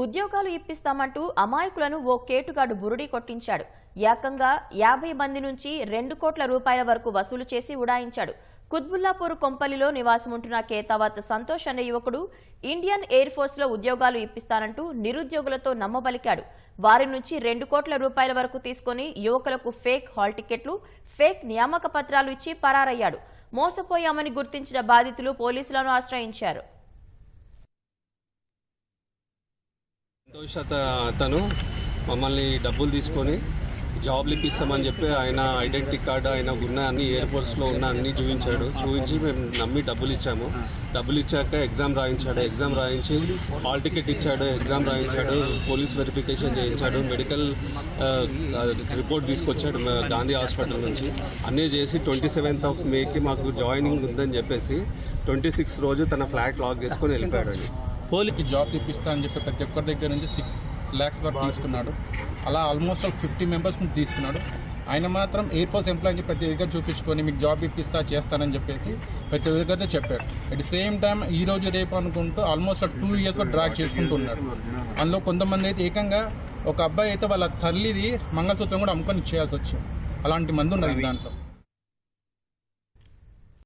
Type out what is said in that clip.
ఉద్యోగాలు ఇప్పిస్తామంటూ అమాయకులను ఓ కేటుగాడు బురుడి కొట్టించాడు. ఏకంగా యాభై మంది నుంచి రెండు కోట్ల రూపాయల వరకు వసూలు చేసి ఉడాయించాడు. కుత్బుల్లాపూర్ కొంపల్లిలో నివాసముంటున్న కేతావత్ సంతోష్ అనే యువకుడు ఇండియన్ ఎయిర్ ఫోర్స్లో ఉద్యోగాలు ఇప్పిస్తానంటూ నిరుద్యోగులతో నమ్మబలికాడు. వారి నుంచి రెండు కోట్ల రూపాయల వరకు తీసుకొని యువకులకు ఫేక్ హాల్ టికెట్లు ఫేక్ నియామక పత్రాలు ఇచ్చి పరారయ్యాడు. మోసపోయామని గుర్తించిన బాధితులు పోలీసులను ఆశ్రయించారు. సంతోష్ అత అతను మమ్మల్ని డబ్బులు తీసుకొని జాబ్లు ఇప్పిస్తామని చెప్పి ఆయన ఐడెంటిటీ కార్డు ఆయన ఉన్న అన్ని ఎయిర్ ఫోర్స్లో ఉన్న అన్ని చూపించాడు. చూపించి మేము నమ్మి డబ్బులు ఇచ్చాము. డబ్బులు ఇచ్చాక ఎగ్జామ్ రాయించాడు. ఎగ్జామ్ రాయించి హాల్ టికెట్ ఇచ్చాడు. ఎగ్జామ్ రాయించాడు. పోలీస్ వెరిఫికేషన్ చేయించాడు. మెడికల్ రిపోర్ట్ తీసుకొచ్చాడు గాంధీ హాస్పిటల్ నుంచి. అన్నీ చేసి ట్వంటీ సెవెంత్ ఆఫ్ మేకి మాకు జాయినింగ్ ఉందని చెప్పేసి ట్వంటీ సిక్స్ రోజు తన ఫ్లాట్ లాక్ చేసుకొని వెళ్ళిపోయాడు పోలీకి జాబ్ తెప్పిస్తా అని చెప్పి ప్రతి ఒక్కరి దగ్గర నుంచి సిక్స్ ల్యాక్స్ వరకు తీసుకున్నాడు. అలా ఆల్మోస్ట్ ఫిఫ్టీ మెంబర్స్ నుంచి తీసుకున్నాడు. ఆయన మాత్రం ఎయిర్ ఫోర్స్ ఎంప్లాయీకి ప్రతి దగ్గర చూపించుకొని మీకు జాబ్ ఇప్పిస్తా చేస్తానని చెప్పేసి ప్రతి దగ్గర చెప్పాడు. అట్ ది సేమ్ టైం ఈ రోజు రేపు అనుకుంటూ ఆల్మోస్ట్ టూ ఇయర్స్ వరకు డ్రాగ్ చేసుకుంటూ ఉన్నాడు. అందులో కొంతమంది అయితే ఏకంగా ఒక అబ్బాయి అయితే వాళ్ళ తల్లిది మంగళసూత్రం కూడా అమ్ముకొని ఇచ్చేయాల్సి వచ్చింది. అలాంటి మంది ఉన్నారు దాంట్లో.